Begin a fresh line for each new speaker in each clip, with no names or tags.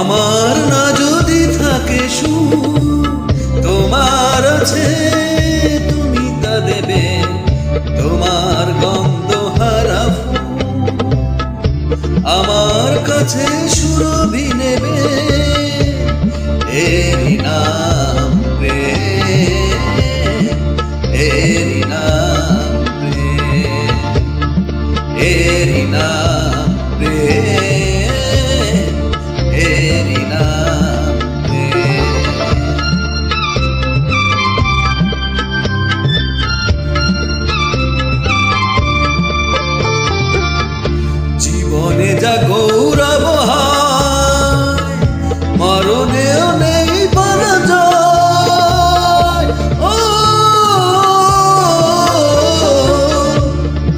আমার না যদি থাকে সুর, তোমার আছে তুমি তা দেবে, তোমার গন্ধ হারা আমার কাছে সুরভি নেবে এরি নাম প্রেম এরি মরণেও নেই পরাজয়। ও,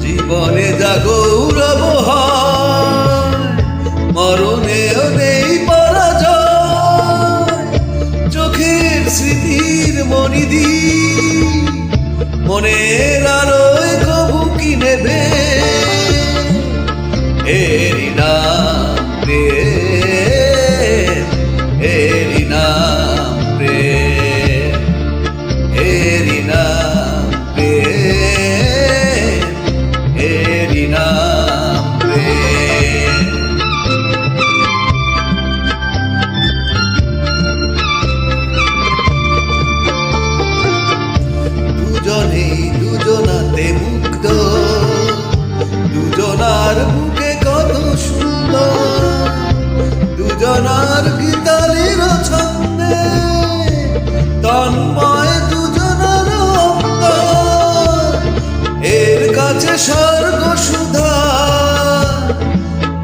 জীবনে যা গৌরব মরণেও নেই পরাজয়। চোখের স্মৃতির মনিদি, মনের আলোয় নেবে? এরি নাম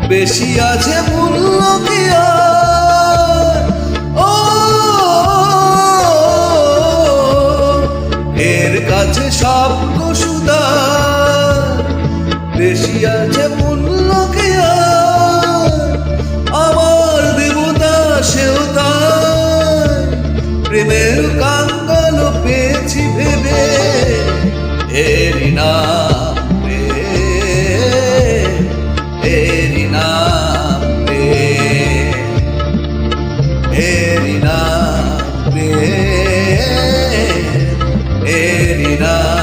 বেশি আছে মূল্য কি এর কাছে সব সুদা বেশি আছে মূল্য কি? আমার দেবতা সেও প্রেমের কাঙ্গাল পেয়েছি ভেবে। এরি না। Erina, Erina, Erina.